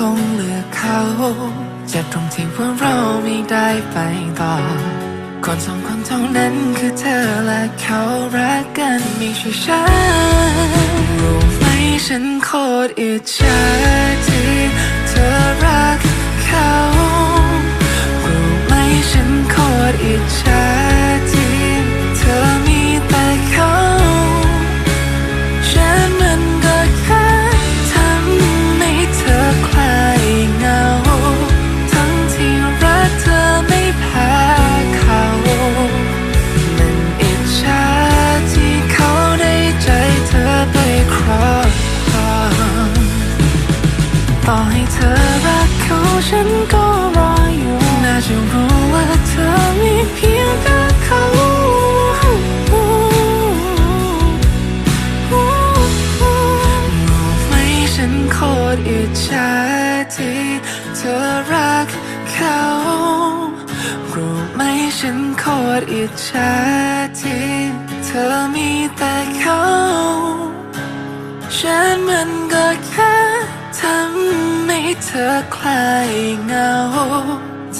งคงเลือกเขาเจ็บตรงที่ว่าเราไม่ได้ไปต่อ คนสองคนเท่านั้นคือเธอและเขารักกันไม่ใช่ฉันรู้ไหมฉันโคตรอิจฉาที่เธอรัก ต่อให้เธอรักเขาฉันก็รออยู่ น่าจะรู้ว่าเธอมีเพียงแค่เขารู้ไหมฉันโคตรอิจฉาที่เธอรักเขารู้ไหมฉันโคตรอิจฉาที่เธอมีแต่เขาฉันมันก็แค่ เธอคลายเงา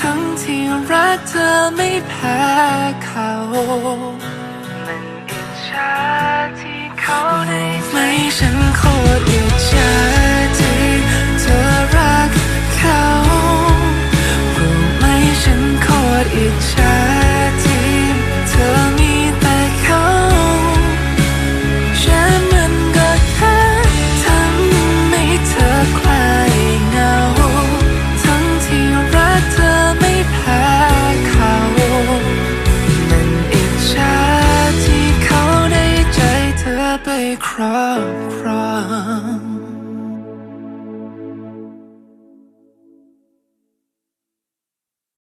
ทั้งที่รักเธอไม่แพ้เขา